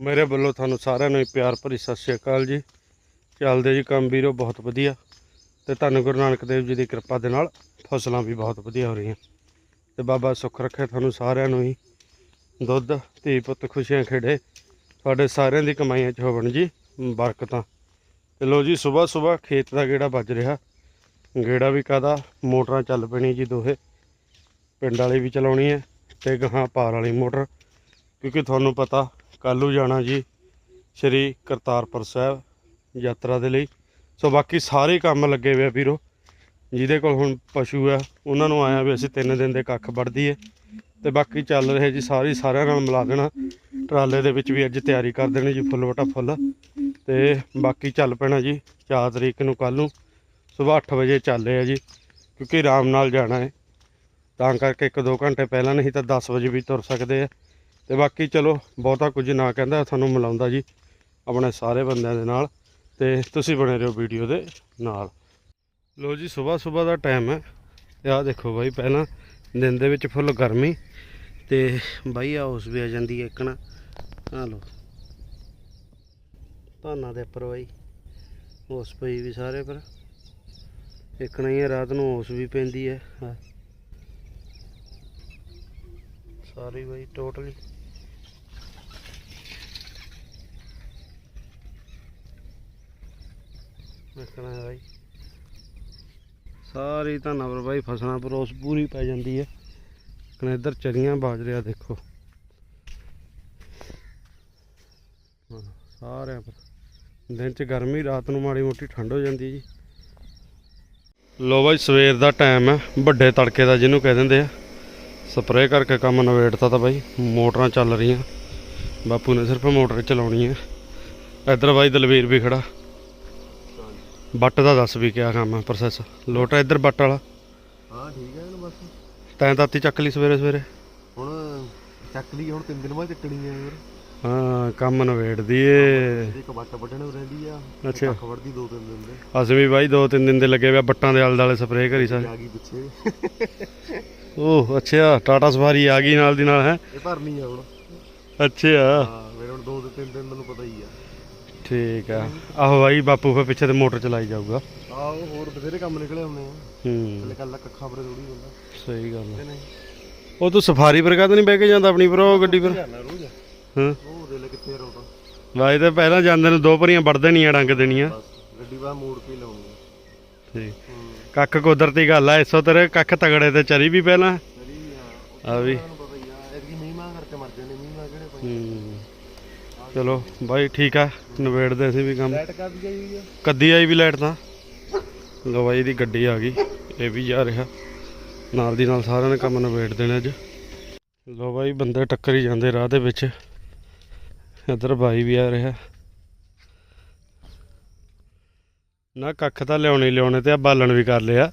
ਮੇਰੇ ਵੱਲੋਂ ਤੁਹਾਨੂੰ ਸਾਰਿਆਂ ਨੂੰ ਪਿਆਰ ਭਰੀ ਸਤਿ ਸ਼੍ਰੀ ਅਕਾਲ ਜੀ। ਚੱਲਦੇ ਜੀ ਕੰਮ ਵੀਰੋ, ਬਹੁਤ ਵਧੀਆ। ਤੇ ਤੁਹਾਨੂੰ ਗੁਰੂ ਨਾਨਕ ਦੇਵ ਜੀ ਦੀ ਕਿਰਪਾ ਦੇ ਨਾਲ ਫਸਲਾਂ ਵੀ ਬਹੁਤ ਵਧੀਆ ਹੋ ਰਹੀਆਂ। ਤੇ ਬਾਬਾ ਸੁੱਖ ਰੱਖੇ ਤੁਹਾਨੂੰ ਸਾਰਿਆਂ ਨੂੰ ਹੀ। ਦੁੱਧ, ਧੀ ਪੁੱਤ ਖੁਸ਼ੀਆਂ ਖੇੜੇ ਤੁਹਾਡੇ ਸਾਰਿਆਂ ਦੀ ਕਮਾਈਆਂ 'ਚ ਹੋਵਣ ਜੀ ਬਰਕਤਾਂ। ਤੇ ਲੋ ਜੀ ਸਵੇਰ ਸਵੇਰ ਖੇਤ ਦਾ ਗੇੜਾ ਵੱਜ ਰਿਹਾ। ਗੇੜਾ ਵੀ ਕਾਦਾ ਮੋਟਰਾਂ ਚੱਲ ਪੈਣੀ ਜੀ ਦੋਹੇ। ਪਿੰਡ ਵਾਲੀ ਵੀ ਚਲਾਉਣੀ ਹੈ ਤੇ ਗਾਹਾਂ ਪਾਰ ਵਾਲੀ ਮੋਟਰ। ਕਿਉਂਕਿ ਤੁਹਾਨੂੰ ਪਤਾ ਕੱਲ੍ਹ ਨੂੰ ਜਾਣਾ ਜੀ, ਸ਼੍ਰੀ ਕਰਤਾਰਪੁਰ ਸਾਹਿਬ ਯਾਤਰਾ ਦੇ ਲਈ। ਸੋ ਬਾਕੀ ਸਾਰੇ ਕੰਮ ਲੱਗੇ ਹੋਏ ਆ ਵੀਰੋ, ਜਿਹਦੇ ਕੋਲ ਹੁਣ ਪਸ਼ੂ ਆ, ਉਹਨਾਂ ਨੂੰ ਆਇਆ ਵੀ ਅਸੀਂ ਤਿੰਨ ਦਿਨ ਦੇ ਕੱਖ ਵੱਢਦੀ ਏ। ਤੇ ਬਾਕੀ ਚੱਲ ਰਿਹਾ ਜੀ, ਸਾਰੀ ਸਾਰਿਆਂ ਨਾਲ ਮਿਲਾ ਦੇਣਾ। ਟਰਾਲੇ ਦੇ ਵਿੱਚ ਵੀ ਅੱਜ ਤਿਆਰੀ ਕਰ ਦੇਣੀ ਜੀ, ਫੁੱਲ ਵਟਾ ਫੁੱਲ। ਤੇ ਬਾਕੀ ਚੱਲ ਪੈਣਾ ਜੀ 4 ਤਰੀਕ ਨੂੰ ਕੱਲ ਨੂੰ, ਸਵੇਰ 8 ਵਜੇ ਚੱਲ ਰਿਹਾ ਜੀ, ਕਿਉਂਕਿ ਆਰਾਮ ਨਾਲ ਜਾਣਾ ਹੈ ਤਾਂ ਕਰਕੇ 1-2 ਘੰਟੇ ਪਹਿਲਾਂ ਨਹੀਂ ਤਾਂ 10 ਵਜੇ ਵੀ ਤੁਰ ਸਕਦੇ ਆ। ਤੇ ਬਾਕੀ ਚਲੋ, ਬਹੁਤਾ ਕੁਝ ਨਾ ਕਹਿੰਦਾ ਤੁਹਾਨੂੰ ਮਿਲਾਉਂਦਾ ਜੀ, ਆਪਣੇ ਸਾਰੇ ਬੰਦਿਆਂ ਦੇ ਨਾਲ, ਤੇ ਤੁਸੀਂ ਬਣੇ ਰਹੋ ਵੀਡੀਓ ਦੇ ਨਾਲ। ਲੋ ਜੀ, ਸਵੇਰ ਸਵੇਰ ਦਾ ਟਾਈਮ ਹੈ। ਤੇ ਆਹ ਦੇਖੋ ਬਾਈ, ਪਹਿਲਾਂ ਦਿਨ ਦੇ ਵਿੱਚ ਫੁੱਲ ਗਰਮੀ, ਤੇ ਬਾਈ ਹਾਊਸ ਵੀ ਆ ਜਾਂਦੀ ਹੈ ਇੱਕਣਾ ਆ ਲੋ ਧਾਨਾਂ ਦੇ ਉੱਪਰ ਬਾਈ, ਉਸ ਪਈ ਵੀ ਸਾਰੇ ਪਰ। ਇੱਕਣਾ ਹੀ ਹੈ ਰਾਤ ਨੂੰ ਉਸ ਵੀ ਪੈਂਦੀ ਹੈ। ਸਾਰੀ ਬਾਈ ਟੋਟਲੀ ਦੇਖਣਾ ਹੈ ਬਾਈ। ਸਾਰੀ ਧਾਨਾਂ ਪਰ ਬਾਈ ਫਸਲਾਂ ਪਰੋਸ ਪੂਰੀ ਪੈ ਜਾਂਦੀ ਹੈ। ਕਨੇ ਇੱਧਰ ਚਰੀਆਂ ਬਾਜਰਿਆ ਦੇਖੋ। ਸਾਰਿਆਂ ਪਰ। ਦਿਨ ਚ ਗਰਮੀ, ਰਾਤ ਨੂੰ ਮਾੜੀ ਮੋਟੀ ਠੰਡ ਹੋ ਜਾਂਦੀ ਜੀ। ਲੋ ਬਾਈ, ਸਵੇਰ ਦਾ ਟਾਈਮ ਹੈ। ਵੱਡੇ ਤੜਕੇ ਦਾ ਜਿਹਨੂੰ ਕਹਿ ਦਿੰਦੇ ਆ। ਸਪਰੇਅ ਕਰਕੇ ਕੰਮ ਨਵੇੜਤਾ ਤਾਂ ਬਾਈ। ਮੋਟਰਾਂ ਚੱਲ ਰਹੀਆਂ। ਬਾਪੂ ਨੇ ਸਿਰਫ ਮੋਟਰ ਚਲਾਉਣੀ ਹੈ। ਇੱਧਰ ਬਾਈ ਦਲਵੀਰ ਵੀ ਖੜਾ। ਬੱਟ ਦਾ ਦੱਸ ਵੀ ਕਿਆ ਕੰਮ ਹੈ ਪ੍ਰੋਸੈਸ ਲੋਟਾ ਇੱਧਰ ਬੱਟ ਵਾਲਾ। ਹਾਂ ਠੀਕ ਹੈ ਨਾ ਬਸ। ਤੈਂ ਤਾਤੀ ਚੱਕ ਲਈ ਸਵੇਰੇ ਸਵੇਰੇ। ਹੁਣ ਚੱਕ ਲਈ ਹੁਣ ਤਿੰਨ ਦਿਨ ਬਾਅਦ ਚੱਕਣੀ ਹੈ ਯਾਰ। ਹਾਂ ਕੰਮ ਨਵੇੜਦੀ ਏ। ਇੱਕ ਵੱਟ ਵੱਢਣ ਨੂੰ ਰਹਿੰਦੀ ਆ ਅੱਛਾ। ਕੱਖ ਵੱਢਦੀ ਦੋ ਤਿੰਨ ਦਿਨ ਦੇ। ਅਸੀਂ ਵੀ ਬਾਈ ਦੋ ਤਿੰਨ ਦਿਨ ਦੇ ਲੱਗੇ ਆ ਬੱਟਾਂ ਦੇ ਆਲੇ ਸਪਰੇਅ ਕਰੀ ਸਾਰੇ। ਆ ਗਈ ਪਿੱਛੇ। ਓਹ ਅੱਛਾ ਟਾਟਾ ਸਫਾਰੀ ਆ ਗਈ ਨਾਲ ਦੀ ਨਾਲ ਹੈ? ਇਹ ਭਰਨੀ ਆ ਹੁਣ। ਅੱਛਾ। ਹਾਂ ਮੇਰੇ ਹੁਣ ਦੋ ਤੇ ਤਿੰਨ ਦਿਨ ਮੈਨੂੰ ਪਤਾ ਹੀ ਠੀਕ ਆ। ਆਹੋ ਬਾਈ ਬਾਪੂ ਫੇ ਪਿੱਛੇ ਤੇ ਮੋਟਰ ਚਲਾਈ ਜਾਊਗਾ। ਆਹੋ ਹੋਰ ਬਥੇਰੇ ਕੰਮ ਨਿਕਲੇ ਹੁੰਦੇ ਆ। ਹੂੰ। ਹਲੇ ਕੱਲ ਕੱਖਾਂ ਪਰ ਥੋੜੀ ਹੁੰਦਾ। ਸਹੀ ਗੱਲ ਨਹੀਂ। ਉਹ ਤੂੰ ਸਫਾਰੀ ਪਰ ਕਾਹਤੋਂ ਨਹੀਂ ਬਹਿ ਕੇ ਜਾਂਦਾ ਆਪਣੀ ਪਰ ਉਹ ਗੱਡੀ ਪਰ ਰੋਜ਼ ਹਾਂ। ਉਹ ਦੇ ਲੈ ਕਿੱਥੇ ਰੋਟਾ ਬਾਈ ਤੇ ਪਹਿਲਾਂ ਜਾਂਦੇ ਨੂੰ ਦੋ ਭਰੀਆਂ ਵੱਢ ਦੇਣੀਆਂ ਡੰਗ ਦੇਣੀਆਂ। ਬਸ ਗੱਡੀ ਬਾਹਰ ਮੋੜ ਕੇ ਹੀ ਲਾਉਣੀ ਆ। ਠੀਕ। ਹੂੰ। ਕੱਖ ਕੁਦਰਤੀ ਗੱਲ ਆ ਇਸੋ ਤੇਰੇ ਕੱਖ ਤਗੜੇ ਤੇ ਚਰੀ ਵੀ ਪਹਿਲਾਂ। ਆ। ਆ ਵੀ ਤੁਹਾਨੂੰ ਪਤਾ ਹੀ ਆ ਐਤਕੀ ਮੀਂਹ ਕਰਕੇ ਮਰ ਜਾਂਦੇ ਮੀਂਹ ਮਾ ਕਿਹੜੇ ਪਏ ਹੂੰ ਚਲੋ ਬਾਈ ਠੀਕ ਆ ਨਵੇੜਦੇ ਅਸੀਂ ਵੀ ਕੰਮ। ਲਾਈਟ ਗਈ ਹੋਈ ਆ ਕੱਦੀ ਆਈ ਵੀ ਲਾਈਟ ਤਾਂ। ਲੋ ਬਾਈ ਦੀ ਗੱਡੀ ਆ ਗਈ ਇਹ ਵੀ ਜਾ ਰਿਹਾ। ਨਾਲ ਦੀ ਨਾਲ ਸਾਰਿਆਂ ਨੇ ਕੰਮ ਨਵੇੜ ਦੇਣਾ ਅੱਜ। ਲੋ ਬਾਈ ਬੰਦੇ ਟੱਕਰ ਹੀ ਜਾਂਦੇ ਰਾਹ ਦੇ ਵਿੱਚ। ਇੱਧਰ ਬਾਈ ਵੀ ਆ ਰਿਹਾ। ਨਾ ਕੱਖ ਤਾਂ ਲਿਆਉਣੇ ਲਿਆਉਣੇ ਤੇ ਆ ਬਾਲਣ ਵੀ ਕਰ ਲਿਆ।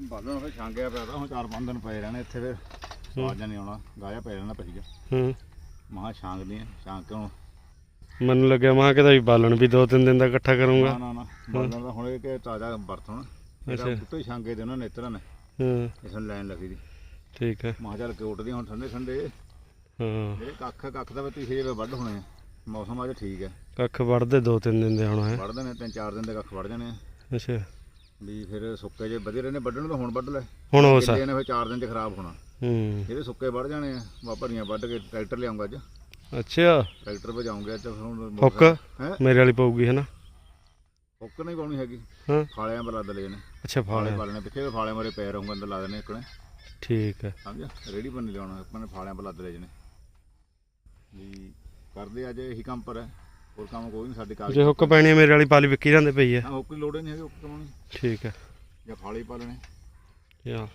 ਬਾਲਣ ਫੇ ਛਾਂਗਿਆ ਪਿਆ ਤਾਂ ਹੁਣ ਚਾਰ ਪੰਜ ਦਿਨ ਪਏ ਰਹਿਣੇ ਇੱਥੇ ਫਿਰ। ਆਵਾਜ਼ਾਂ ਨਹੀਂ ਆਉਣਾ ਗਾਇਆ ਪੈ ਰਹਿਣਾ ਪਈ ਹੂੰ। ਮਹਾ ਛਾਂਗਦੇ ਆ ਛਾਂਗ ਕੇ ਹੁਣ ਮੈਨੂੰ ਲੱਗਿਆ ਮਾਂ ਕਿਤੇ ਵੀ ਬਾਲਣ ਵੀ ਦੋ ਤਿੰਨ ਦਿਨ ਦਾ ਇਕੱਠਾ ਕਰੂੰਗਾ। ਨਾ ਨਾ ਨਾ ਬਾਲਣ ਦਾ ਹੁਣ ਇਹ ਕਿ ਤਾਜ਼ਾ ਵਰਤ ਹੁਣ ਇਹਦਾ ਅੱਛਾ। ਬੁੱਟੇ ਛਾਂਗੇ ਦੇ ਉਹਨਾਂ ਨੇਤਰਾਂ ਨੇ। ਹਾਂ। ਇਸ ਨੂੰ ਲਾਈਨ ਲੱਗੀ ਦੀ। ਠੀਕ ਹੈ ਮਹਾ ਚੱਲ ਕੋਟਦੀ ਹੁਣ ਠੰਡੇ ਠੰਡੇ। ਹਾਂ। ਕੱਖ ਕੱਖ ਦਾ ਵੀ ਤੁਸੀਂ ਜੇ ਵੱਢ ਹੋਣੇ ਆ। ਮੌਸਮ ਅੱਜ ਠੀਕ ਹੈ ਕੱਖ ਵੜਦੇ ਦੋ ਤਿੰਨ ਦਿਨ ਦੇ ਹੋਣਾ ਹੈ। ਵੱਢਦੇ ਨੇ ਤਿੰਨ ਚਾਰ ਦਿਨ ਦੇ ਕੱਖ ਵੱਢ ਜਾਣੇ ਆ। ਅੱਛਾ। ਵੀ ਫਿਰ ਸੁੱਕੇ ਜੇ ਵਧੀਆ ਰਹਿੰਦੇ ਵੱਢਣ ਤਾਂ ਹੁਣ ਵੱਢ ਲੈ। ਹੁਣ ਆ ਗਿੱਲੇ ਨੇ ਫਿਰ ਚਾਰ ਦਿਨ ਚ ਖਰਾਬ ਹੋਣਾ। ਹੂੰ। ਜਿਹੜੇ ਸੁੱਕੇ ਵੱਢ ਜਾਣੇ ਆ। ਵਾਪਰੀਆਂ ਵੱਢ ਕੇ ਟਰੈਕਟਰ ਲਿਆਉਂਗਾ ਅੱਜ। ਅੱਛਾ। ਟਰੈਕਟਰ ਭਜਾਉਂਗੇ ਅੱਜ ਹੁਣ ਹੁੱਕ ਹੈ। ਮੇਰੇ ਵਾਲੀ ਪਊਗੀ ਹੈ ਨਾ ਹੁੱਕ ਨਹੀਂ ਪਾਉਣੀ ਹੈਗੀ। ਹਾਂ। ਫਾਲਿਆਂ ਪਰ ਲੱਦ ਲਏ ਨੇ। ਅੱਛਾ ਫਾਲੇ ਫਾਲਿਆ ਪਾਲਣੇ ਪਿੱਛੇ ਫਾਲੇ ਮਾਰੇ ਪੈਰ ਹੋਊਗਾ ਅੰਦਰ ਲਾ ਦੇਣੇ ਇੱਕਣੇ ਠੀਕ ਹੈ। ਸਮਝਿਆ? ਰੇੜੀ ਨਹੀਂ ਲਿਆਉਣਾ ਆਪਾਂ ਨੇ ਫਾਲਿਆਂ ਪਰ ਲੱਦ ਲਏ ਜਨੇ ਵੀ ਕਰਦੇ ਅੱਜ ਇਹੀ ਕੰਮ ਪਰ ਹੈ। ਹੋਰ ਕੰਮ ਕੋਈ ਨਹੀਂ ਸਾਡੇ ਕਾਗਜ਼ ਜੇ ਹੁੱਕ ਪੈਣੀ ਮੇਰੇ ਵਾਲੀ ਪਾਲੀ ਵਿਕੀ ਜਾਂਦੇ ਪਈ ਹੈ। ਹਾਂ ਹੁੱਕ ਦੀ ਲੋੜ ਨਹੀਂ ਹੈਗੀ ਹੁੱਕ ਕਮਾਉਣੀ ਠੀਕ ਹੈ। ਜਾਂ ਫਾਲੇ ਪਾਲਣੇ। ਯਾ।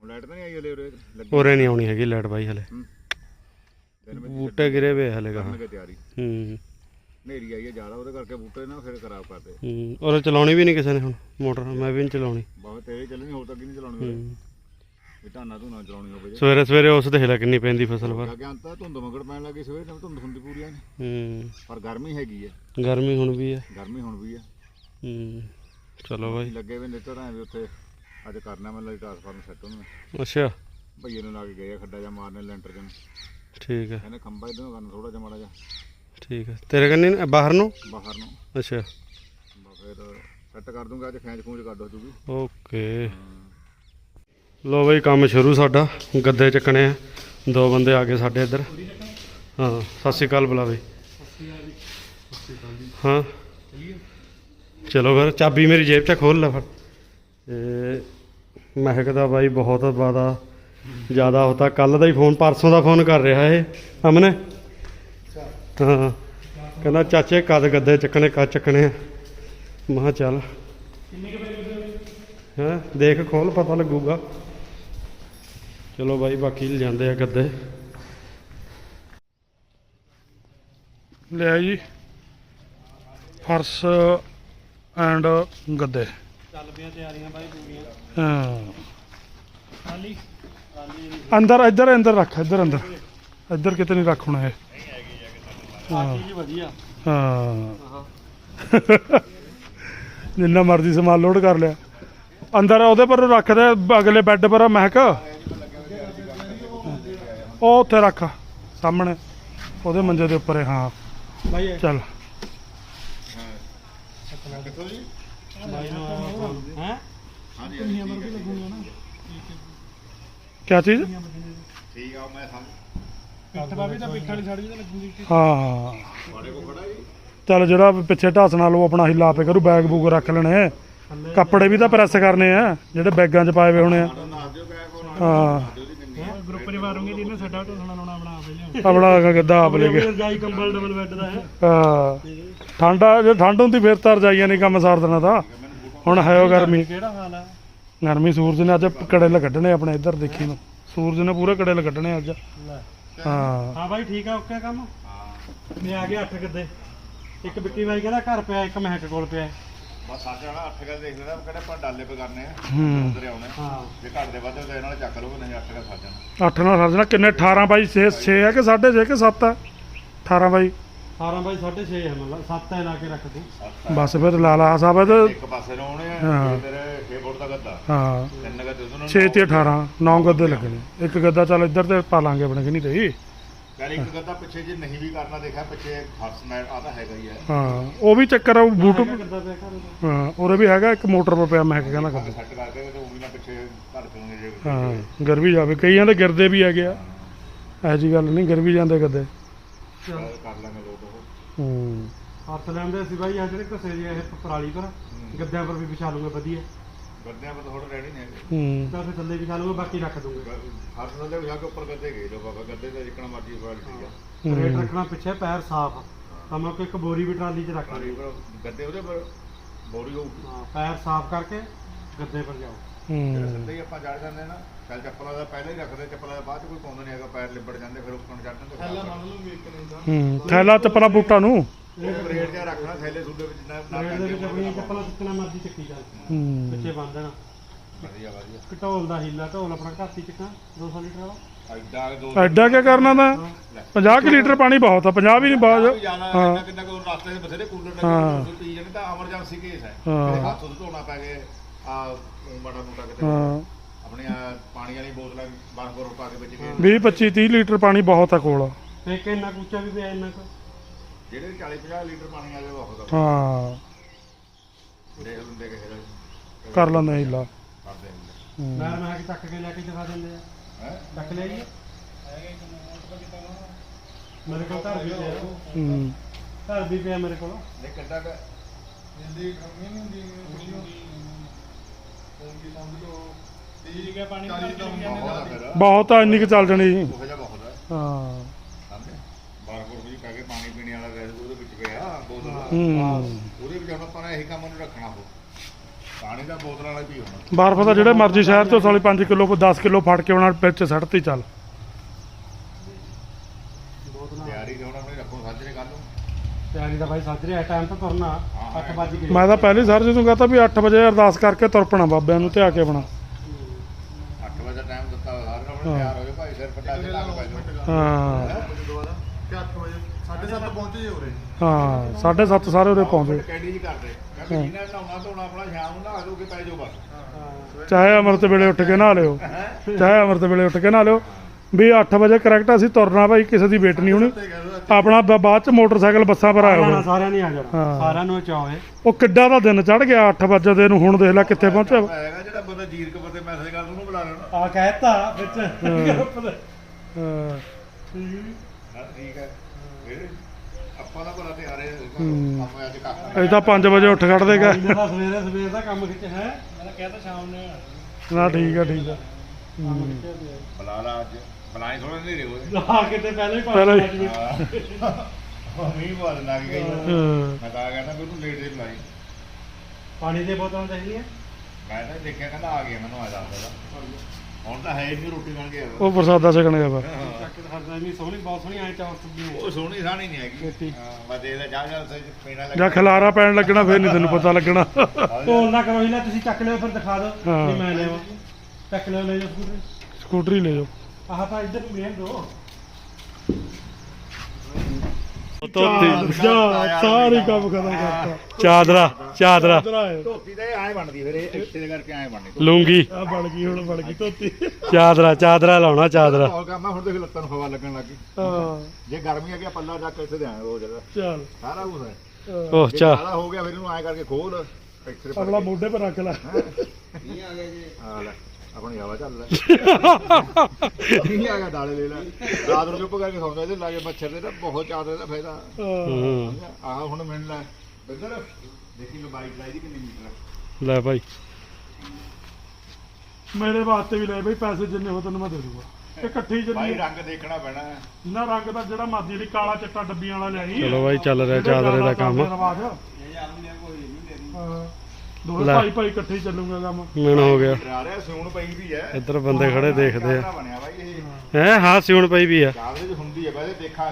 ਲਾਈਟ ਤਾਂ ਨਹੀਂ ਆਈ ਹਲੇ ਉਰੇ ਨਹੀਂ ਆਉਣੀ ਹੈਗੀ ਲਾਈਟ ਬਾਈ ਹਲੇ। ਬੂਟੇ ਗਿਰੇ ਵੇ ਹਲੇ ਕਹਾ ਕਰਨਗੇ ਤਿਆਰੀ। ਹੂੰ। ਹਨੇਰੀ ਆਈ ਹੈ ਜ਼ਿਆਦਾ ਉਹਦੇ ਕਰਕੇ ਬੂਟੇ ਨਾ ਫਿਰ ਖਰਾਬ ਕਰਦੇ। ਹੂੰ ਉਰੇ ਚਲਾਉਣੀ ਵੀ ਨਹੀਂ ਕਿਸੇ ਨੇ ਹੁਣ ਮੋਟਰ ਮੈਂ ਵੀ ਨਹੀਂ ਚਲਾਉਣੀ। ਬਹੁਤ ਤੇਰੇ ਚੱਲਣੀ ਹੋਰ ਤਾਂ ਕੀ ਨਹੀਂ ਚਲਾਉਣੀ। ਹੂੰ। ਵੀ ਧਾਨਾ ਧੂਨਾ ਚਲਾਉਣੀ ਹੋਵੇ ਸਵੇਰੇ ਸਵੇਰੇ ਉਸ ਦੇਖ ਲੈ ਕਿੰਨੀ ਪੈਂਦੀ ਫਸਲ ਪਰ। ਅੱਗੇ ਅੰਤ ਧੁੰਦ ਮਗੜ ਪੈਣ ਲੱਗੀ ਸਵੇਰੇ ਨਾਲ ਧੁੰਦ ਹੁੰਦੀ ਪੂਰੀ ਹੂੰ। ਪਰ ਗਰਮੀ ਹੈਗੀ ਹੈ ਗਰਮੀ ਹੁਣ ਵੀ ਹੈ ਗਰਮੀ ਹੁਣ ਵੀ ਹੈ ਹੂੰ। ਚਲੋ ਬਾਈ। ਲੱਗੇ ਵੇ ਨਿੱਤਰ ਐ ਵੀ ਉੱਥੇ ਅੱਜ ਕਰਨਾ ਮੈਂ ਲਈ ਟ੍ਰਾਂਸਫਾਰਮ ਸੈੱਟ ਉਹਨੂੰ ਅੱਛਾ। ਭਈਏ ਨੂੰ ਲਾ ਕੇ ਗਏ ਆ ਖੱਡਾ ਜਾਂ ਮਾਰਨੇ ਲੈਂਟਰ ਜਨ ਠੀਕ ਹੈ। ਕਹਿੰਦੇ ਖੰਭਾ ਇਧਰੋਂ ਕਰਨਾ ਥੋੜਾ ਜਿਹਾ ਮਾੜਾ ਜਿਹਾ। ਠੀਕ ਹੈ। ਤੇਰੇ ਕੰਨੀ ਨੀ- ਬਾਹਰ ਨੂੰ? ਬਾਹਰ। ਨੂੰ ਅੱਛਾ। ਬਸ ਫਿਰ ਸੈੱਟ ਕਰ ਦੂੰਗਾ ਅੱਜ ਖੈਂਚ ਖੂੰਚ ਕੱਢ ਹੋ ਜੂਗੀ ਓਕੇ। ਲੋ ਬਈ ਕੰਮ ਸ਼ੁਰੂ ਸਾਡਾ। ਗੱਦੇ ਚੱਕਣੇ ਆ। ਦੋ ਬੰਦੇ ਆ ਗਏ ਸਾਡੇ ਇੱਧਰ। ਹਾਂ ਸਤਿ ਸ਼੍ਰੀ ਅਕਾਲ ਬੁਲਾ ਬਈ। ਹਾਂ। ਚਲੋ ਫਿਰ ਚਾਬੀ ਮੇਰੀ ਜੇਬ 'ਚ ਖੋਲ ਲੈ ਫਿਰ। ਤੇ ਮਹਿਕ ਦਾ ਬਾਈ ਬਹੁਤ ਜ਼ਿਆਦਾ ਜ਼ਿਆਦਾ ਹੋਤਾ ਕੱਲ ਦਾ ਹੀ ਫੋਨ ਪਰਸੋਂ ਦਾ ਫੋਨ ਕਰ ਰਿਹਾ ਇਹ ਅਮਨੇ। ਹਾਂ। ਕਹਿੰਦਾ ਚਾਚੇ ਕਦ ਗੱਦੇ ਚੱਕਣੇ ਕਦ ਚੱਕਣੇ ਆ। ਮੈਂ ਕਿਹਾ ਚੱਲ। ਹਾਂ? ਦੇਖ ਖੋਲ ਪਤਾ ਲੱਗੂਗਾ। ਚਲੋ ਬਾਈ ਬਾਕੀ ਲੈ ਜਾਂਦੇ ਆ ਗੱਦੇ। ਲਿਆ ਜੀ। ਫਰਸ਼ ਐਂਡ ਗੱਦੇ। ਚੱਲ ਪਿਆ ਤਿਆਰੀਆਂ ਬਾਈ ਪੂਰੀਆਂ। ਹਾਂ। ਖਾਲੀ? ਅੰਦਰ ਇੱਧਰ ਅੰਦਰ ਰੱਖ ਇੱਧਰ ਅੰਦਰ। ਇੱਧਰ ਕਿਤੇ ਨਹੀਂ ਰੱਖ ਹੋਣਾ ਇਹ। ਹਾਂ। ਚੀਜ਼ ਵਧੀਆ ਹਾਂ। ਜਿੰਨਾ ਮਰਜ਼ੀ ਸਮਾਨ ਲੋਡ ਕਰ ਲਿਆ। ਅੰਦਰ ਉਹਦੇ ਪਰ ਰੱਖ ਦੇ ਅਗਲੇ ਬੈੱਡ ਪਰ ਮਹਿਕ। ਉਹ ਉੱਥੇ ਰੱਖ ਸਾਹਮਣੇ। ਉਹਦੇ ਮੰਜੇ ਦੇ ਉੱਪਰ ਹੈ, ਹਾਂ ਬਾਈ ਚੱਲ ਜੀ ਹੈ? ਹੈ, ਕਿਆ ਚੀਜ਼? ਠੀਕ ਆ ਮੈਂ ਸਮਝ ਪਿੱਠ ਬਾਬੀ ਤਾਂ ਪਿੱਠ ਵਾਲੀ ਸਾੜੀ ਤਾਂ ਲੱਗੂਗੀ। ਹਾਂ। ਤੁਹਾਡੇ ਕੋਲ ਖੜਾ ਜੀ ਚੱਲ ਜਿਹੜਾ ਪਿੱਛੇ ਢਾਸ ਨਾਲ ਉਹ ਆਪਣਾ ਹਿੱਲਾ ਪੇ ਕਰੂ ਬੈਗ ਬੂਗ ਰੱਖ ਲੈਣੇ। ਕੱਪੜੇ ਵੀ ਤਾਂ ਪ੍ਰੈਸ ਕਰਨੇ ਆ ਜਿਹੜੇ ਬੈਗਾਂ 'ਚ ਪਾਏ ਹੋਏ ਹੋਣੇ ਆ। ਤੁਹਾਨੂੰ ਦੱਸ ਦਿਓ ਕਿਆ ਕੋਲ ਹਾਂ। ਆ ਗਰੁੱਪ ਨੇ ਮਾਰੂਗੇ ਜਿਹਨੇ ਸਾਡਾ ਢੋਲਣਾ ਲਾਉਣਾ ਬਣਾ ਪਹਿਲੇ ਆਪਣਾ ਗੱਦਾ ਆਪ ਲੈ ਕੇ। ਰਜਾਈ ਕੰਬਲ ਡਬਲ ਬੈੱਡ ਦਾ ਹੈ। ਹਾਂ। ਠੰਡਾ ਜੇ ਠੰਡ ਹੁੰਦੀ ਫਿਰ ਤਾਂ ਰਜਾਈਆਂ ਨਹੀਂ ਕੰਮ ਸਾਰ ਦੇਣਾ ਤਾਂ। ਹੁਣ ਹੈ ਉਹ ਗਰਮੀ। ਕਿਹੜਾ ਹਾਲ ਹੈ ਗਰਮੀ ਸੂਰਜ ਨੇ ਅੱਜ ਕੜੇਲ ਕੱਢਣੇ ਆਪਣੇ ਇੱਧਰ ਦੇਖੀ ਨੂੰ। ਸੂਰਜ ਨੇ ਪੂਰੇ ਕੜੇਲ ਕੱਢਣੇ ਅੱਜ। ਲੈ। ਹਾਂ। ਹਾਂ ਬਾਈ ਠੀਕ ਆ ਓਕੇ ਕੰਮ? ਮੈਂ ਆ ਗਿਆ ਅੱਠ ਕਿੱਦੇ ਇੱਕ ਵਿੱਕੀ ਬਾਈ ਕਹਿੰਦਾ ਘਰ ਪਿਆ ਇੱਕ ਮਹਿਕ ਕੋਲ ਪਿਆ। ਬਸ ਸਾਡੇ ਨਾਲ ਅੱਠ ਗੱਲ ਦੇਖ ਲੈਣਾ ਕਿਹੜੇ ਆਪਾਂ ਡਾਲੇ ਪੇ ਕਰਨੇ ਆ। ਹੂੰ। ਉਧਰ ਆਉਣੇ। ਹਾਂ। ਜੇ ਘਰ ਦੇ ਵੱਧ ਤੇ ਨਾਲ ਚੱਕ ਲਓਗੇ ਨਹੀਂ ਅੱਠ ਗੱਲ ਸੱਜ ਜਾਣਾ। 8 ਨਾਲ ਸਰਜਣਾ ਕਿੰਨੇ? 18 ਬਾਈ 6 6 ਹੈ ਕਿ 6.5 ਕਿ 7 ਹੈ 18 ਬਾਈ। 18 ਬਾਈ 6.5 ਹੈ ਮਤਲਬ 7 ਲਾ ਕੇ ਰੱਖ ਤੂੰ। ਬਸ ਫਿਰ ਲਾ ਲਾ ਸਾਹਿਬ ਇਹ ਤਾਂ ਇੱਕ ਪਾਸੇ ਨੂੰ ਆਉਣੇ ਆ ਹਾਂ। ਤੇਰੇ 6 ਫੁੱਟ ਦਾ ਗੱਦਾ। ਹਾਂ। ਤਿੰਨ ਗੱਦੇ ਉਹਨਾਂ 6 ਤੇ 18 9 ਗੱਦੇ ਲੱਗਣੇ। ਇੱਕ ਗੱਦਾ ਚੱਲ ਇੱਧਰ ਤੇ ਪਾ ਲਾਂਗੇ ਆਪਣੇ ਕਿ ਨਹੀਂ ਤੇ ਯਾਰ ਇੱਕ ਗੱਦਾ ਪਿੱਛੇ ਜੇ ਨਹੀਂ ਵੀ ਕਰਨਾ ਦੇਖਿਆ ਪਿੱਛੇ ਫਰਸ ਮੈਟ ਆ ਤਾਂ ਹੈਗਾ ਹੀ ਹੈ ਹਾਂ ਉਹ ਵੀ ਚੱਕਰ ਆ ਬੂਟ ਕਿੱਦਾਂ ਪਿਆ ਘਰ ਹਾਂ ਉਹਦੇ ਵੀ ਹੈਗਾ ਇੱਕ ਮੋਟਰ ਪਰ ਪਿਆ ਮੈਂ ਕਹਿੰਦਾ ਗੱਦਾ। ਸੈੱਟ ਕਰਕੇ ਤੇ ਉਹ ਵੀ ਨਾ ਪਿੱਛੇ ਘਰ ਚੋਂਗੇ ਜੇ ਹਾਂ ਗਿਰ ਵੀ ਜਾਵੇ। ਕਈਆਂ ਦੇ ਗਿਰਦੇ ਵੀ ਹੈਗੇ ਆ। ਇਹੋ ਜੀ ਗੱਲ ਨਹੀਂ ਗਿਰ ਵੀ ਜਾਂਦੇ ਗੱਦੇ। ਕਰ ਲਾਂਗੇ। ਹੂੰ ਹੱਥ ਲੈਂਦੇ ਸੀ ਬਾਈ ਆ ਜਿਹੜੇ ਘਸੇ ਜਿਹੇ ਇਹ ਪਰਾਲੀ ਪਰ ਗੱਦਿਆਂ ਪਰ ਵੀ ਵਿਛਾ ਲੂੰਗਾ ਵਧੀਆ। ਗੱਦਿਆਂ ਪਰ ਥੋੜਾ ਰੈਡੀ ਨੇ। ਹੂੰ। ਤਾਂ ਫਿਰ ਥੱਲੇ ਵਿਛਾ ਲੂੰਗਾ ਬਾਕੀ ਰੱਖ ਦੂੰਗਾ। ਹੱਥ ਥੱਲੇ ਵਿਛਾ ਕੇ ਉੱਪਰ ਗੱਦੇ ਗਏ ਲੋ ਬਾਬਾ ਗੱਦੇ ਤੇ ਜਿੱਕਣਾ ਮਰਜ਼ੀ ਕੁਆਲਿਟੀ ਆ। ਰੇਟ ਰੱਖਣਾ ਪਿੱਛੇ ਪੈਰ ਸਾਫ਼ ਤਾਂ ਮੈਂ ਕੋਈ ਇੱਕ ਬੋਰੀ ਵੀ ਟਰਾਲੀ 'ਚ ਰੱਖ ਲਈ ਗੱਦੇ ਉਹਦੇ ਪਰ ਬੋਰੀ ਹੋਊਗੀ। ਹਾਂ ਪੈਰ ਸਾਫ਼ ਕਰਕੇ ਗੱਦੇ ਪਰ ਜਾਓ। ਜਿਹੜਾ ਹੂੰ ਸਿੱਧੇ ਹੀ ਆਪਾਂ ਚੜ ਜਾਂਦੇ ਨਾ ਚੱਲ ਚੱਪਲਾਂ ਦਾ ਪਹਿਲਾਂ ਹੀ ਰੱਖਦੇ ਚੱਪਲਾਂ ਦਾ ਬਾਅਦ ਚ ਕੋਈ ਪਾਉਂਦਾ ਨਹੀਂ ਹੈਗਾ ਪੈਰ ਲਿਬੜ ਜਾਂਦੇ ਫਿਰ ਉੱਪਰ ਨੂੰ ਚੜ ਜਾਂਦੇ ਫਿਰ ਹੂੰ ਥੈਲਾ ਚੱਪਲਾਂ ਬੂਟਾਂ ਨੂੰ। ਉਹ ਰੇਟ ਜਿਹਾ ਰੱਖਣਾ ਥੈਲੇ ਸੂਡੇ ਵਿੱਚ ਨਾ ਨਾ ਰੇਟ ਦੇ ਵਿੱਚ ਆਪਣੀਆਂ ਚੱਪਲਾਂ ਚੁੱਕਣਾ ਮਰਜ਼ੀ ਚੱਕੀ ਚੱਲ ਹੂੰ। ਪਿੱਛੇ ਬੰਨ ਦੇਣਾ। ਵਧੀਆ ਵਧੀਆ। ਘਟੋਲ ਦਾ ਹੀਲਾ ਢੋਲ ਆਪਣਾ ਘੱਟ ਹੀ ਚੱਕਾਂ 200 ਲੀਟਰ ਵਾਲਾ। ਐਡਾ ਦੋ ਐਡਾ ਕੀ ਕਰਨਾ ਤਾਂ 50 ਕਿ ਲੀਟਰ ਪਾਣੀ ਬਹੁਤ ਆ 50 ਵੀ ਨਹੀਂ ਜਾਣਾ ਹਾਂ। ਕਿੰਨਾ ਕੋਈ ਰਸਤੇ ਦੇ ਬਥੇਰੇ ਕੂਲਰ। ਲੱਗੇ ਪੀ ਜਾਂਦੇ ਤਾਂ ਐਮਰਜੈਂਸੀ ਕੇਸ ਹੈ। ਹੱਥ ਤੋਂ ਧੋਣਾ ਪੈ ਗਏ ਆ ਮਾੜਾ ਮੋਟਾ ਕਿਤੇ। ਹਾਂ। ਆਪਣੀਆਂ ਪਾਣੀ ਵਾਲੀ ਬੋਤਲਾਂ ਬਰਫ ਬਰਫ ਪਾ ਕੇ ਵਿੱਚ ਕੇ 20 25 30 ਲੀਟਰ ਪਾਣੀ ਬਹੁਤ ਆ ਕੋਲ। ਤੇ ਕਿ ਇੰਨਾ ਕੁੱਚਾ ਵੀ ਪਿਆ ਇੰਨਾ ਕੁ? ਜਿਹੜੇ 40 50 ਲੀਟਰ ਪਾਣੀ ਆ ਜਾਵੇ ਬਹੁਤ ਆ। ਹਾਂ। ਦੇਖ ਲੈਂਦੇ ਕਿਸੇ ਦਾ। ਕਰ ਲੈਂਦੇ ਹੀਲਾ। ਕਰਦੇ ਹੁੰਦੇ। ਮੈਂ ਮੈਂ ਕਿ ਚੱਕ ਕੇ ਲੈ ਕੇ ਦਿਖਾ ਦਿੰਦੇ ਆ। ਹੈ? ਚੱਕ ਲਿਆ ਜੀ। ਮੇਰੇ ਕੋਲ ਘਰ ਵੀ ਪਿਆ। ਹੂੰ। ਘਰ ਵੀ ਪਿਆ ਮੇਰੇ ਕੋਲ। ਨੇ ਕਿੱਦਾਂ ਦਾ ਬਹੁਤ ਆ ਫਿਰ ਬਹੁਤ ਆ ਇੰਨੀ ਕੁ ਚੱਲ ਜਣੀ ਉਹ ਜਿਹਾ ਬਹੁਤ ਹੈ ਹਾਂ। ਸਮਝੇ? ਬਰਫ ਬਰਫ ਜੀ ਪਾ ਕੇ ਪਾਣੀ ਪੀਣੇ ਵਾਲਾ ਗੈਸ ਉਹਦੇ ਵਿੱਚ ਪਿਆ ਬੋਤਲ। ਹੂੰ। ਉਹਦੇ ਵਿੱਚ ਹੁਣ ਆਪਾਂ ਨੇ ਇਹੀ ਕੰਮ ਨੂੰ ਰੱਖਣਾ ਹੋ ਪਾਣੀ ਦਾ ਬੋਤਲ ਵਾਲਾ ਵੀ ਹੋਣਾ। ਬਰਫ਼ ਤਾਂ ਜਿਹੜੇ ਮਰਜ਼ੀ ਸ਼ਹਿਰ ਤੋਂ ਸਾਲੀ 5 ਕਿਲੋ 10 ਕਿਲੋ ਫੜ ਕੇ ਉਹਨਾਂ ਵਿੱਚ ਚੱਲ। ਤਿਆਰੀ ਤੇ ਹੁਣ ਆਪਣੀ ਰੱਖੋ ਸਾਜਰੇ ਕੱਲ ਨੂੰ ਤਿਆਰੀ ਦਾ ਬਾਈ ਸਾਜਰੇ ਆ ਟਾਈਮ ਤਾਂ ਤੁਰਨਾ। 8 ਵਜੇ ਗਏ। ਮੈਂ ਤਾਂ ਪਹਿਲੀ ਸਰ ਜਦੋਂ ਕਹਤਾ ਵੀ 8 ਵਜੇ ਅਰਦਾਸ ਕਰਕੇ ਤੁਰ ਪਣਾ ਬਾਬਿਆਂ ਨੂੰ ਧਿਆ ਕੇ ਆਪਣਾ 8 ਵਜੇ ਦਾ ਟਾਈਮ ਦਿੱਤਾ ਹੋਇਆ ਸਾਰੇ ਆਪਣੇ ਤਿਆਰ ਹੋ ਜਾਓ ਭਾਈ ਸਿਰ ਪੱਟਾ ਕੇ ਲੱਗ ਪੈ ਜਾਓ ਹਾਂ। ਕਿ 8 ਵਜੇ 7:30 ਪਹੁੰਚੇ ਜੇ ਉਰੇ। ਹਾਂ 7:30 ਸਾਰੇ ਕੈਡੀ ਜੀ ਕਰਦੇ ਕਹਿੰਦੇ ਜਿਹਨੇ ਨਹਾਉਣਾ ਧੋਣਾ ਆਪਣਾ ਸ਼ਾਮ ਨੂੰ ਨਹਾ ਧੋ ਕੇ ਪੈ ਜਾਓ ਬਸ। ਚਾਹੇ ਅੰਮ੍ਰਿਤ ਵੇਲੇ ਉੱਠ ਕੇ ਨਹਾ ਲਿਓ। ਚਾਹੇ ਅੰਮ੍ਰਿਤ ਵੇਲੇ ਉੱਠ ਕੇ ਨਹਾ ਲਿਓ। ਵੀ 8 ਵਜੇ ਕਰੈਕਟ ਅਸੀਂ ਤੁਰਨਾ ਭਾਈ ਕਿਸੇ ਦੀ ਵੇਟ ਨਹੀਂ ਹੋਣੀ। ਆਪਣਾ ਬਾਅਦ ਚ ਮੋਟਰਸਾਈਕਲ ਬੱਸਾਂ ਪਰ ਆਇਆ ਨਾ, ਹੋਇਆ ਸਾਰਿਆਂ ਨੇ ਆ ਜਾਣਾ। ਸਾਰਿਆਂ ਨੂੰ ਚਾਹੇ ਉਹ ਕਿੱਡਾ ਦਾ ਦਿਨ ਚੜ ਗਿਆ 8 ਵਜੇ ਦੇ ਨੂੰ ਹੁਣ ਦੇਖ ਲੈ ਕਿੱਥੇ ਪਹੁੰਚਿਆ। ਬੰਦਾ ਜੀਰਕ ਬੰਦੇ ਮੈਸੇਜ ਕਰ ਉਹਨੂੰ ਬੁਲਾ ਲੈਣਾ। ਆ ਕਹਿਤਾ ਵਿੱਚ। ਹਾਂ। ਹਾਂ, ਠੀਕ ਹੈ। ਆਪਾਂ ਦਾ ਭਲਾ ਤੇ ਆ ਰਹੇ ਹੂੰ। ਆਪਾਂ ਅੱਜ ਕੱਖ ਅਸੀਂ ਤਾਂ 5 ਵਜੇ ਉੱਠ ਖੜਦੇਗਾ ਇਹਨਾਂ ਦਾ ਸਵੇਰੇ ਸਵੇਰ ਦਾ ਕੰਮ ਖਿੱਚ ਹੈ ਮੈਂ ਕਹਿਤਾ ਸ਼ਾਮ ਨੂੰ ਨਾ ਠੀਕ ਆ ਠੀਕ ਆ ਬੁਲਾ ਲਾ ਅੱਜ। ਬੁਲਾਈ ਥੋੜੇ ਨਹੀਂ ਰਹੇ ਆ ਕਿਤੇ ਪਹਿਲੇ ਹੀ ਪਹਿਲਾਂ ਹੀ। ਹੀ। ਹਾਂ ਮੀਂਹ ਬਾਦ ਲੱਗ ਗਈ। ਹਾਂ। ਮੈਂ ਤਾਂ ਕਹਿੰਦਾ ਵੀ ਉਹਨੂੰ ਲੇਟ ਦੇ ਬੁਲਾਈ ਪਾਣੀ ਦੇ ਬੋਤਲਾਂ ਚਾਹੀਦੀਆਂ? ਮੈਂ ਤਾਂ ਦੇਖਿਆ ਕਹਿੰਦਾ ਆ ਗਿਆ ਮੈਨੂੰ ਆ ਜਾਂਦਾ ਹੁਣ ਤਾਂ ਹੈ ਹੀ ਨਹੀਂ ਰੋਟੀ ਖਾਣ ਗਿਆ ਉਹ ਪ੍ਰਸਾਦਾ ਛਕਣ ਗਿਆ ਵਾ। ਚੱਕ ਹਰਦਾ ਨਹੀਂ ਸੋਹਣੀ ਬਹੁਤ ਸੋਹਣੀ ਆਏ ਚਾਵਲ ਸਬਜ਼ੀ ਉਹ ਸੋਹਣੀ ਸਾਣੀ ਨਹੀਂ ਹੈਗੀ। ਹਾਂ ਮੈਂ ਦੇਖਦਾ ਜਾ ਜਾ ਸੇ ਪੀਣਾ ਜਾਂ ਖਲਾਰਾ ਪੈਣ ਲੱਗਣਾ ਫੇਰ ਨਹੀਂ ਤੈਨੂੰ ਪਤਾ ਲੱਗਣਾ। ਢੋਲ ਨਾ ਕਰੋ ਇਹਨਾਂ ਤੁਸੀਂ ਚੱਕ ਲਿਓ ਫਿਰ ਦਿਖਾ ਦਿਓ। ਵੀ ਮੈਂ ਲੈਵਾਂ ਚੱਕ ਲਿਓ ਲੈ ਜਾਓ ਸਕੂਟਰ। ਸਕੂਟਰੀ ਲੈ ਜਾਓ। ਆਹ ਤਾਂ ਇੱਧਰ ਮੇਨ ਦੋ। ਧੋਤੀ ਜਾ ਸਾਰੀ ਕੰਮ ਖਤਮ ਕਰਤਾ। ਚਾਦਰਾ ਚਾਦਰਾ। ਧੋਤੀ ਤਾਂ ਇਹ ਐਂ ਬਣਦੀ ਫਿਰ ਇਹ ਇੱਥੇ ਦੇ ਕਰਕੇ ਐਂ ਬਣਨੀ ਲੂੰਗੀ। ਆ ਬਣ ਗਈ ਹੁਣ ਬਣ ਗਈ ਧੋਤੀ। ਚਾਦਰਾ ਚਾਦਰਾ ਲਾਉਣਾ ਚਾਦਰਾ। ਹੋਰ ਕੰਮ ਆ ਹੁਣ ਦੇਖ ਲੱਤਾਂ ਨੂੰ ਹਵਾ ਲੱਗਣ ਲੱਗ ਗਈ। ਹਾਂ। ਜੇ ਗਰਮੀ ਆ ਗਿਆ ਪੱਲਾ ਜਾ ਕੇ ਇੱਥੇ ਦੇ ਆਏ ਉਹ ਜਗ੍ਹਾ ਚੱਲ। ਸਾਰਾ ਕੁਝ ਹੈ। ਹਾਂ। ਉਹ ਜੇ ਚਾ। ਜ਼ਿਆਦਾ ਹੋ ਗਿਆ ਫਿਰ ਇਹਨੂੰ ਐਂ ਕਰਕੇ ਖੋਲ ਅਗਲਾ ਮੋਢੇ ਪਰ ਰੱਖ ਲੈ। ਆ ਲੈ। ਆਪਣੀ ਹਵਾ ਚੱਲ ਲੈ ਨਹੀਂ ਆ ਗਿਆ ਦਾਲੇ ਲੈ ਲੈ। ਰਾਤ ਨੂੰ ਚੁੱਪ ਕਰਕੇ ਸੌਂਦਾ ਇਹਦੇ ਲਾਗੇ ਮੱਛਰ ਦੇ ਤਾਂ ਬਹੁਤ ਚਾਦਰ ਦਾ ਫਾਇਦਾ। ਹਾਂ। ਹੂੰ ਆਹ ਹੁਣ ਮਿਲ ਲੈ ਬਿੰਦਰ ਦੇਖੀ ਲੰਬਾਈ ਚਲਾਈ ਦੀ ਕਿੰਨੀ ਮੀਟਰ ਲੈ ਭਾਈ। ਮੇਰੇ ਵਾਸਤੇ ਵੀ ਲੈ ਬਈ ਪੈਸੇ ਜਿੰਨੇ ਹੋ ਤੈਨੂੰ ਮੈਂ ਦੇ ਦੂੰਗਾ। ਇਹ ਇਕੱਠੀ ਭਾਈ ਜਿੰਨੀ ਰੰਗ ਦੇਖਣਾ ਪੈਣਾ। ਨਾ ਰੰਗ ਦਾ ਜਿਹੜਾ ਮਰਜ਼ੀ ਲਈ ਕਾਲਾ ਚਿੱਟਾ ਡੱਬੀਆਂ ਵਾਲਾ ਲਿਆਈ ਚਲੋ ਬਾਈ ਚੱਲ ਰਿਹਾ ਚਾਦਰੇ ਦਾ ਕੰਮ। ਹਾਂ। ਦੋਵੇਂ ਲੈ। ਭਾਈ ਭਾਈ ਇਕੱਠੇ ਹੀ ਚੱਲੂਗਾ ਕੰਮ। ਮਨ ਹੋ ਗਿਆ। ਡਰਾ ਰਿਹਾ ਸਿਉਣ ਪਈ ਵੀ ਹੈ। ਇੱਧਰ ਬੰਦੇ ਖੜੇ ਦੇਖਦੇ ਆ। ਚਾਦਰਾ ਬਣਿਆ ਬਾਈ ਇਹ। ਹੈ ਹਾਂ ਸਿਉਣ ਪਈ ਵੀ ਆ। ਚ ਹੁੰਦੀ ਹੈ ਬਾਈ ਇਹ ਦੇਖਾ